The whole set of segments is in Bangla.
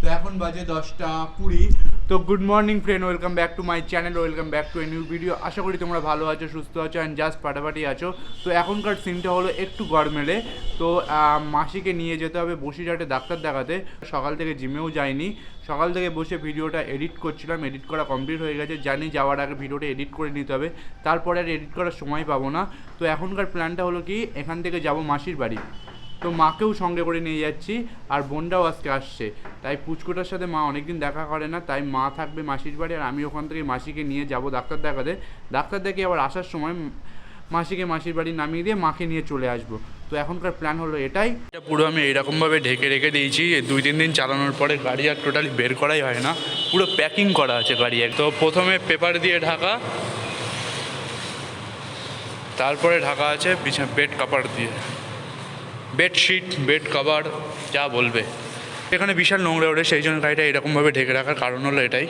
তো এখন বাজে দশটা কুড়ি। তো good morning friend welcome back to my channel welcome back to a new video আশা করি তোমরা ভালো আছো, সুস্থ আছো অ্যান্ড জাস্ট ফাটাফাটি আছো। তো এখনকার সিনটা হলো একটু গরমেলে। তো মাসিকে নিয়ে যেতে হবে বসিরহাটে ডাক্তার দেখাতে। সকাল থেকে জিমেও যাইনি। সকাল থেকে বসে ভিডিওটা এডিট করছিলাম। এডিট করা কমপ্লিট হয়ে গেছে। জানি যাওয়ার আগে ভিডিওটা এডিট করে নিতে হবে। তারপরে আর এডিট করার সময় পাবো না। তো এখনকার প্ল্যানটা হলো কি, এখান থেকে যাব মাসির বাড়ি। তো মাকেও সঙ্গে করে নিয়ে যাচ্ছি আর বোনটাও আজকে আসছে। তাই পুচকুটার সাথে মা অনেকদিন দেখা করে না, তাই মা থাকবে মাসির বাড়ি আর আমি ওখান থেকে মাসিকে নিয়ে যাব ডাক্তার দেখাতে। ডাক্তার দেখে আবার আসার সময় মাসিকে মাসির বাড়ি নামিয়ে দিয়ে মাকে নিয়ে চলে আসব। তো এখনকার প্ল্যান হলো এটাই। এটা পুরো আমি এইরকমভাবে ঢেকে রেখে দিয়েছি দুই তিন দিন চালানোর পরে গাড়ি আর টোটালি বের করাই হয় না। পুরো প্যাকিং করা আছে গাড়ি এক তো প্রথমে পেপার দিয়ে ঢাকা, তারপরে ঢাকা আছে বিছা বেড কাপড় দিয়ে। বেডশিট বেড কভার যা বলবে। এখানে বিশাল নোংরা ওঠে সেই জন্য গাড়িটা এরকমভাবে ঢেকে রাখার কারণ হলো এটাই।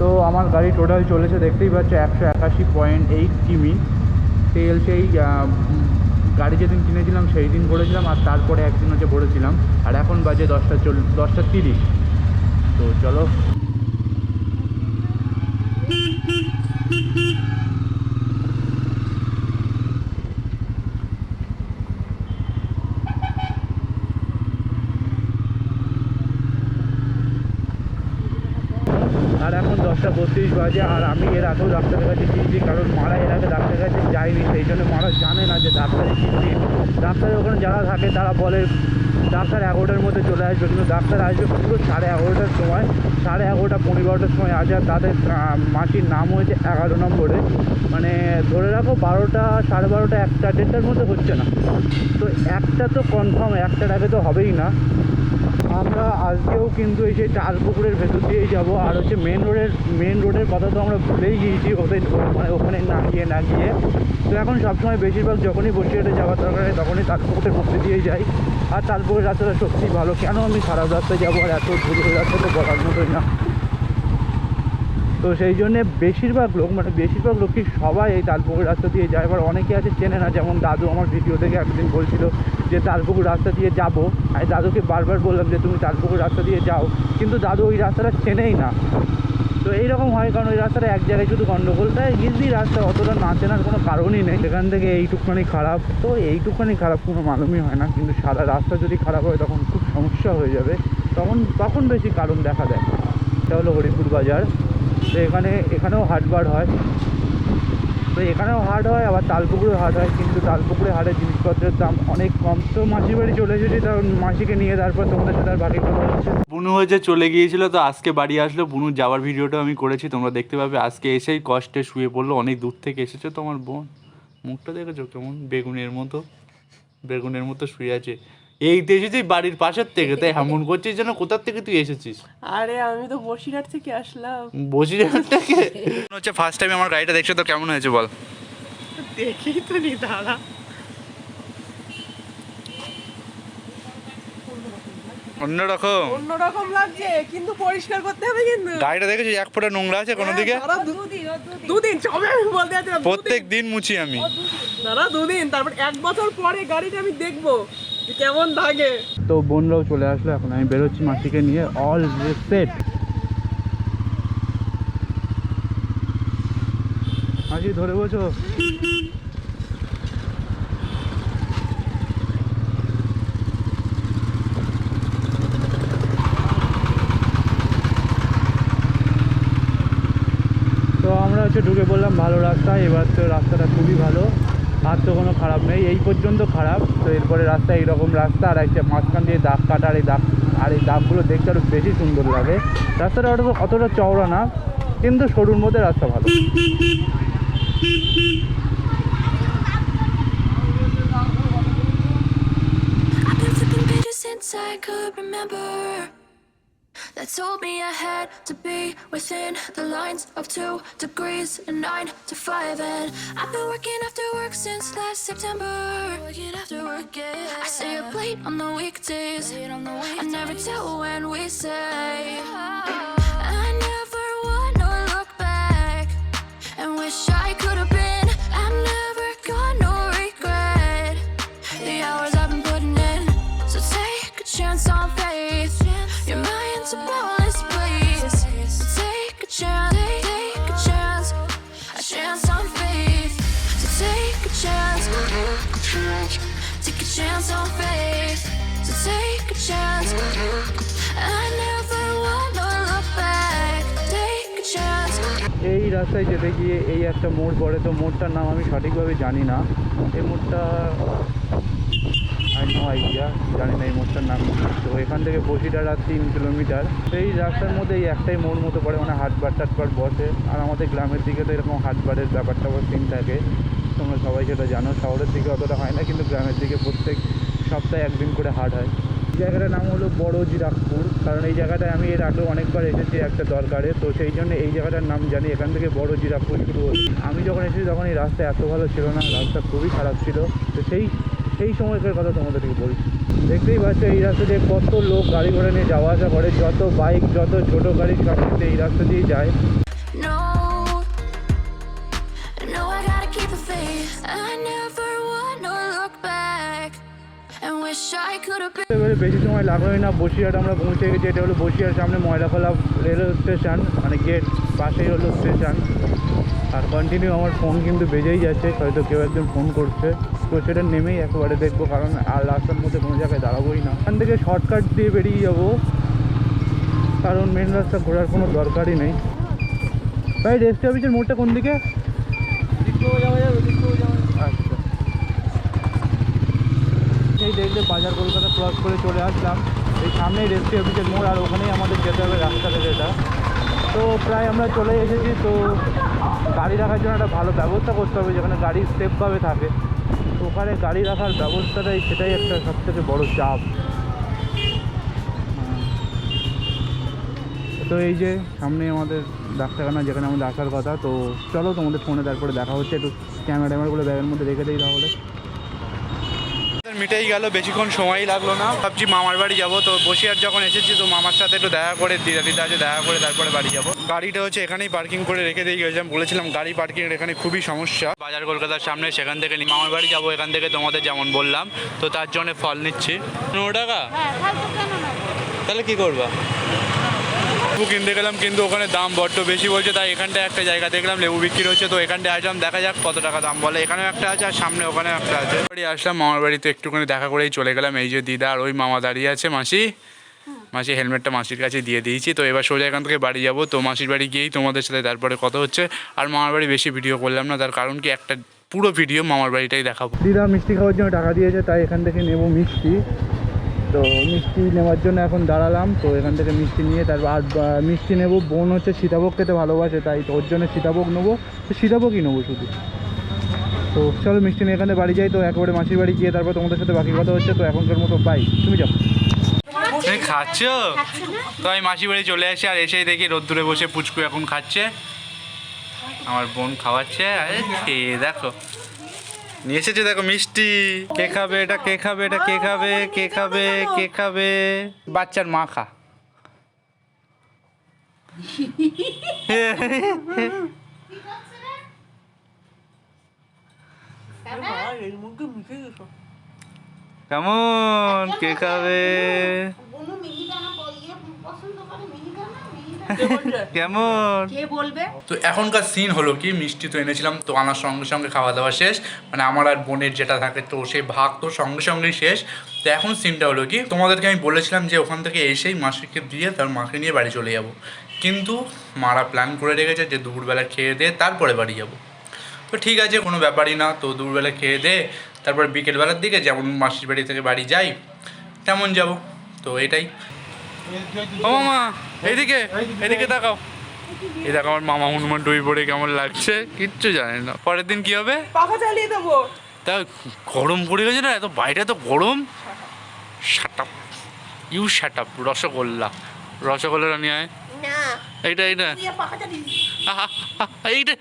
তো আমার গাড়ি টোটাল চলেছে দেখতেই পাচ্ছ একশো একাশি পয়েন্ট এইট কিমি। তেল সেই গাড়ি যেদিন কিনেছিলাম সেই দিন ভরেছিলাম আর তারপরে একদিন হচ্ছে ভরেছিলাম। আর এখন বাজে দশটা চল দশটা তিরিশ। তো চলো আর এখন বত্রিশ বাজে আর আমি এর আগেও ডাক্তারের কাছে গিয়েছি, কারণ মারা এর আগে ডাক্তারের কাছে যায়নি, সেই জন্য মারা জানে না যে ডাক্তারের কী ডাক্তারের ওখানে যারা থাকে তারা বলে, ডাক্তার এগারোটার মধ্যে চলে আসবে। কিন্তু ডাক্তার আসবে পুরো সাড়ে এগারোটার সময়, সাড়ে এগারোটা পনেরো বারোটার সময় আসে আর তাদের মাসির নাম হয়েছে এগারো নম্বরে। মানে ধরে রাখো বারোটা, সাড়ে বারোটা, একটা দেড়টার মধ্যে হচ্ছে না। তো একটা তো কনফার্ম একটার আগে তো হবেই না। আমরা আজকেও কিন্তু এই যে চার পুকুরের ভেতর দিয়েই যাব। আর হচ্ছে মেন রোডের মেন রোডের কথা তো আমরা ভুলেই গিয়েছি, ওদের মানে ওখানে না গিয়ে না গিয়ে। তো এখন সবসময় বেশিরভাগ যখনই বসিরহাটে যাওয়ার দরকার হয়, তখনই তালপুকুরের মধ্যে দিয়েই যাই। আর তালপুকুরের রাস্তাটা সত্যি ভালো। কেন আমি খারাপ রাস্তায় যাব আর এত দূরের রাস্তা তো বলার মতোই না। তো সেই জন্যে বেশিরভাগ লোক মানে বেশিরভাগ লোকই সবাই এই তালপুকুর রাস্তা দিয়ে যায়। এবার অনেকে আছে চেনে না, যেমন দাদু আমার ভিডিও থেকে একদিন বলছিল যে, তালপুকুর রাস্তা দিয়ে যাব। আমি দাদুকে বারবার বললাম যে, তুমি তালপুকুর রাস্তা দিয়ে যাও। কিন্তু দাদু ওই রাস্তাটা চেনেই না। তো এইরকম হয়, কারণ ওই রাস্তাটা এক জায়গায় শুধু গন্ডগোল। তাই ইজি রাস্তা অতটা না চেনার কোনো কারণই নেই। সেখান থেকে এইটুকখানি খারাপ। তো এইটুকখানি খারাপ কোনো মালুমই হয় না। কিন্তু সারা রাস্তা যদি খারাপ হয়, তখন খুব সমস্যা হয়ে যাবে। তখন তখন বেশি কারণ দেখা দেয়। এটা হলো হরিপুর বাজার। তো এখানে, এখানেও হাটবার হয়। তো এখানেও হাট হয়, আবার তালপুকুরেও হাট হয়, কিন্তু তালপুকুরে হাটের জিনিসপত্রের দাম অনেক কম। তো মাসির বাড়ি চলে এসেছি তখন মাসিকে নিয়ে তারপর তোমাদের সাথে আর বাকি কথা হচ্ছে। বুনু হয়েছে, চলে গিয়েছিল, তো আজকে বাড়ি আসলো। বুনু, যাওয়ার ভিডিওটা আমি করেছি, তোমরা দেখতে পাবে। আজকে এসেই কষ্টে শুয়ে পড়ল, অনেক দূর থেকে এসেছে তোমার বোন। মুখটা দেখেছ? কেমন বেগুনের মতো বেগুনের মতো শুয়ে আছে। এই তো এসেছিস বাড়ির পাশের থেকে তাই এমন করছিস যেন? কোথার থেকে তুই এসেছিস? আরে আমি তো বসিরহাট থেকে আসলাম। বসিরহাট থেকে? হচ্ছে ফার্স্ট টাইম আমার গাড়িটা দেখছ তো কেমন হয়েছে বল? দেখেই তো নি দাদা অন্যরকম। অন্যরকম লাগছে কিন্তু পরিষ্কার করতে হবে কিন্তু। গাড়িটা দেখেছি এক ফোঁটা নোংরা আছে কোনো দিকে? দুদিন সবে আমি বলতে যাচ্ছিলাম প্রত্যেক দিন মুছি আমি। দাঁড়া দুদিন। তারপর এক বছর পরে গাড়িটা আমি দেখব। কেমন থাকে তো বোনরাও চলে আসলো, এখন আমি বেরোচ্ছি মাসিকে নিয়ে অল সেট মাসি, ধরে বলছো তো আমরা হচ্ছে ঢুকে পড়লাম ভালো রাস্তায়, এবার তো রাস্তাটা খুবই ভালো। আর তো কোনো খারাপ নেই, এই পর্যন্ত খারাপ। তো এরপরে রাস্তা এইরকম রাস্তা আর একটা মাঝখান দিয়ে দাগ কাটা আর এই দাগ, আর এই দাগগুলো দেখতে আরও বেশি সুন্দর লাগে। রাস্তাটা অতটা অতটা চওড়া না, কিন্তু সরুর মধ্যে রাস্তা ভালো। I could remember. That told me I had to be within the lines of two degrees and nine to five. And I've been working after work since last September. Working after work, yeah. I stay up late on the weekdays. I never tell when we say. Take a chance on faith. So take a chance. I never look back. Take a chance. এই রাস্তায় যেতে গিয়ে এই একটা মোড় পড়ে, তো মোড়টার নাম আমি সঠিকভাবে জানি না এই মোড়টা আই নো আইডিয়া জানি না এই মোড়টার নাম তো এখান থেকে বসিডারা তিন কিলোমিটার এই রাস্তার মধ্যে এই একটাই মোড় মতো পড়ে মানে হাটবার টাটবার বসে আর আমাদের গ্রামের দিকে তো এরকম হাটবারের ব্যাপারটা সিন থাকে তোমরা সবাই সেটা জানো। শহরের দিকে অতটা হয় না, কিন্তু গ্রামের দিকে প্রত্যেক সপ্তাহে একদিন করে হাট হয়। জায়গাটার নাম হলো বড় জিরাকপুর কারণ এই জায়গাটায় আমি এর আগেও অনেকবার এসেছি একটা দরকারে। তো সেই জন্য এই জায়গাটার নাম জানি, এখান থেকে বড় জিরাকপুর শুরু হলো। আমি যখন এসেছি তখন এই রাস্তা এত ভালো ছিল না, রাস্তা খুবই খারাপ ছিল। তো সেই সেই সময়কার কথা তোমাদেরকে বলছি দেখতেই পাচ্ছ এই রাস্তা দিয়ে কত লোক গাড়ি ঘোড়া নিয়ে যাওয়া আসা করে, যত বাইক, যত ছোটো গাড়ি সব এই রাস্তা দিয়েই যায়। এবারে বেশি সময় লাগবে না, বসিরহাট আমরা পৌঁছে গেছি, এটা হলো বসিরহাট সামনে ময়লাখোলা রেলওয়ে স্টেশন মানে গেট পাশেই হলো স্টেশন। আর কন্টিনিউ আমার ফোন কিন্তু বেজেই যাচ্ছে, হয়তো কেউ একজন ফোন করছে। তো সেটা নেমেই একেবারে দেখব, কারণ আর রাস্তার মধ্যে কোনো জায়গায় দাঁড়াবোই না। এখান থেকে শর্টকাট দিয়ে বেরিয়ে যাব, কারণ মেন রাস্তা ঘোরার কোনো দরকারই নেই। ভাই রেস্ট অফিসের মোড়টা কোন দিকে? সেই দেখলে বাজার কলকাতা ক্রস করে চলে আসলাম। এই সামনেই রেস্টি অফিসের মোড় আর ওখানেই আমাদের যেতে হবে রাস্তাটা যেটা তো প্রায় আমরা চলে এসেছি, তো গাড়ি রাখার জন্য একটা ভালো ব্যবস্থা করতে হবে, যেখানে গাড়ি সেফভাবে থাকে। তো ওখানে গাড়ি রাখার ব্যবস্থাটাই সেটাই একটা সবথেকে বড় চাপ। তো এই যে সামনে আমাদের ডাক্তারখানা, যেখানে আমাদের আসার কথা, তো চলো তোমাদের ফোনে তারপরে দেখা হচ্ছে। একটু ক্যামেরা ট্যামেরাগুলো ব্যাগের মধ্যে রেখে দিই তাহলে। মিটেই গেল বেশিক্ষণ সময়ই লাগল না। ভাবছি মামার বাড়ি যাব তো বসিয়ার যখন এসেছি তো মামার সাথে একটু দেখা করে দিদা দিদা আছে দেখা করে তারপরে বাড়ি যাব। গাড়িটা হচ্ছে এখানেই পার্কিং করে রেখে দিয়ে গেছিলাম বলেছিলাম গাড়ি পার্কিংয়ের এখানে খুবই সমস্যা। বাজার কলকাতার সামনে সেখান থেকে মামার বাড়ি যাব এখান থেকে তোমাদের যেমন বললাম তো তার জন্য ফল নিচ্ছি। পনেরো টাকা? তাহলে কি করবা? লেবু কিনতে গেলাম, কিন্তু ওখানে দাম বড্ড বেশি বলছে, তাই এখানটায় একটা জায়গা দেখলাম, লেবু বিক্রি হচ্ছে, তো এখানটায় আসলাম, দেখা যাক কত টাকা দাম বলে। এখানেও একটা আছে, আর সামনে ওখানেও একটা আছে। বাড়ি আসলাম, মামার বাড়িতে একটুখানি দেখা করেই চলে গেলাম, এই যে দিদা আর ওই মামা দাঁড়িয়ে আছে, মাসি। মাসি হেলমেটটা মাসির কাছে দিয়ে দিয়েছি, তো এবার সোজা এখান থেকে বাড়ি যাব, তো মাসির বাড়ি গিয়েই তোমাদের সাথে তারপরে কত হচ্ছে। আর মামার বাড়ি বেশি ভিডিও করলাম না, তার কারণ কি একটা পুরো ভিডিও মামার বাড়িটাই দেখাবো। দিদা মিষ্টি খাওয়ার জন্য টাকা দিয়েছে, তাই এখান থেকে নেব মিষ্টি। তো মিষ্টি নেওয়ার জন্য এখন দাঁড়ালাম, তো এখান থেকে মিষ্টি নিয়ে তারপর আর মিষ্টি নেব। বোন হচ্ছে সীতাভোগ খেতে ভালোবাসে, তাই তো ওর জন্য সীতাভোগ নেব। তো সীতাভোগই নেব শুধু। তো চলো মিষ্টি নিয়ে এখানে বাড়ি যাই, তো একবারে মাসির বাড়ি গিয়ে তারপর তোমাদের সাথে বাকি কথা হচ্ছে, তো এখনকার মতো বাই তুমি যাও। খাচ্ছ? তো আমি মাসির বাড়ি চলে আসি, আর এসেই দেখি রোদ্দুরে বসে পুচকু এখন খাচ্ছে। আমার বোন খাওয়াচ্ছে, আরে খেয়ে দেখো। নিয়ে এসেছে দেখো মিষ্টি। কে খাবে? এটা কে খাবে? এটা কে খাবে? কে খাবে? কে খাবে? বাচ্চার মা খা কেমন? কে খাবে বনু মিহিদানা প- ইয়ে পছন্দ করে মিহিদানা মিহিদানা কে বলছে? কেমন? কে বলবে? তো এখনকার সিন হলো কি মিষ্টি তো এনেছিলাম তো আনার সঙ্গে সঙ্গে খাওয়া দাওয়া শেষ। মানে আমার আর বোনের যেটা থাকে তো সেই ভাগ তো সঙ্গে সঙ্গেই শেষ। তো এখন সিনটা হলো কি তোমাদেরকে আমি বলেছিলাম যে ওখান থেকে এসেই মাসিকে দিয়ে তার মাকে নিয়ে বাড়ি চলে যাব। কিন্তু মারা প্ল্যান করে রেখেছে যে দুপুরবেলা খেয়ে দিয়ে তারপরে বাড়ি যাব। তো ঠিক আছে কোনো ব্যাপারই না তো দুপুরবেলা খেয়ে দে তারপর বিকেলবেলার দিকে যেমন মাসির বাড়ি থেকে বাড়ি যাই তেমন যাব। তো এটাই। ও মামা এইদিকে এদিকে তাকাও। এই দেখো আমার মামা হনুমান ডুই পড়ে কেমন লাগছে কিচ্ছু জানে না। পরের দিন কি হবে? পাখা চালিয়ে দেবো। তা গরম পড়ে গেছে না এত বাইরে তো গরম? শাটাপ ইউ শাটাপ রসগোল্লা। রসগোল্লাটা নিয়ে আয়। না। এইটা এইটা। এইটা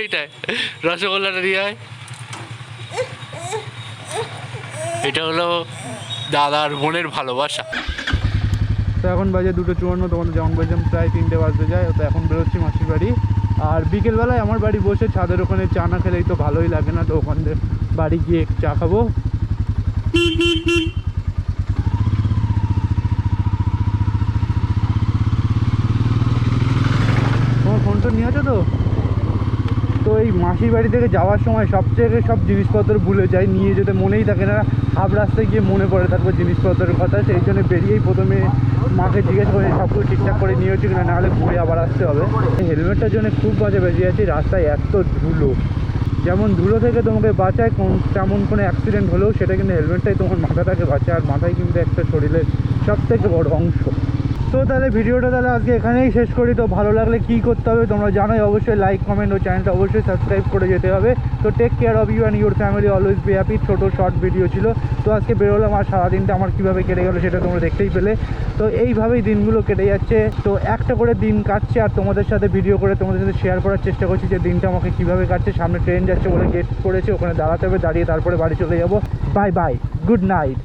এইটাই। রসগোল্লাটা নিয়ে আয়। এটা হলো দাদার বোনের ভালোবাসা। তো এখন বাজে দুটো চুয়ান্ন, তোমাদের যেমন বলছিলাম প্রায় তিনটে বাজতে যায়, তো এখন বেরোচ্ছি মাসির বাড়ি। আর বিকেলবেলায় আমার বাড়ি বসে ছাদের ওখানে চা না খেলেই তো ভালোই লাগে না, তো ওখান বাড়ি গিয়ে চা খাব দেখেছ তো তো এই মাসির বাড়ি থেকে যাওয়ার সময় সবচেয়ে সব জিনিসপত্র ভুলে যাই, নিয়ে যেতে মনেই থাকে না। হাফ রাস্তায় গিয়ে মনে পড়ে তারপর জিনিসপত্রের কথা, সেই জন্য বেরিয়েই প্রথমে মাকে জিজ্ঞেস করে, সব কিছু ঠিকঠাক করে নিয়ে হচ্ছে কিনা নাহলে ঘুরে আবার আসতে হবে। হেলমেটটার জন্য খুব বাজে বেঁচে যাচ্ছি রাস্তায় এত ধুলো। যেমন ধুলো থেকে তোমাকে বাঁচায়, কোন, তেমন কোনো অ্যাক্সিডেন্ট হলেও সেটা কিন্তু হেলমেটটাই তোমার মাথাটাকে বাঁচায়, আর মাথায় কিন্তু একটা শরীরের সব থেকে বড় অংশ। তো তাহলে ভিডিওটা তাহলে আজকে এখানেই শেষ করি। তো ভালো লাগলে কি করতে হবে তোমরা জানোই, অবশ্যই লাইক কমেন্ট ও চ্যানেলটা অবশ্যই সাবস্ক্রাইব করে যেতে হবে। তো take care of you and your family always be happy ছোটো শর্ট ভিডিও ছিল। তো আজকে বেরোলাম আর সারাদিনটা আমার কীভাবে কেটে গেলো সেটা তোমরা দেখতেই পেলে। তো এইভাবেই দিনগুলো কেটে যাচ্ছে। তো একটা করে দিন কাটছে আর তোমাদের সাথে ভিডিও করে তোমাদের সাথে শেয়ার করার চেষ্টা করছি যে দিনটা আমাকে কীভাবে কাটছে। সামনে ট্রেন যাচ্ছে বলে গেট করেছে, ওখানে দাঁড়াতে হবে, দাঁড়িয়ে তারপরে বাড়ি চলে যাব। Bye bye good night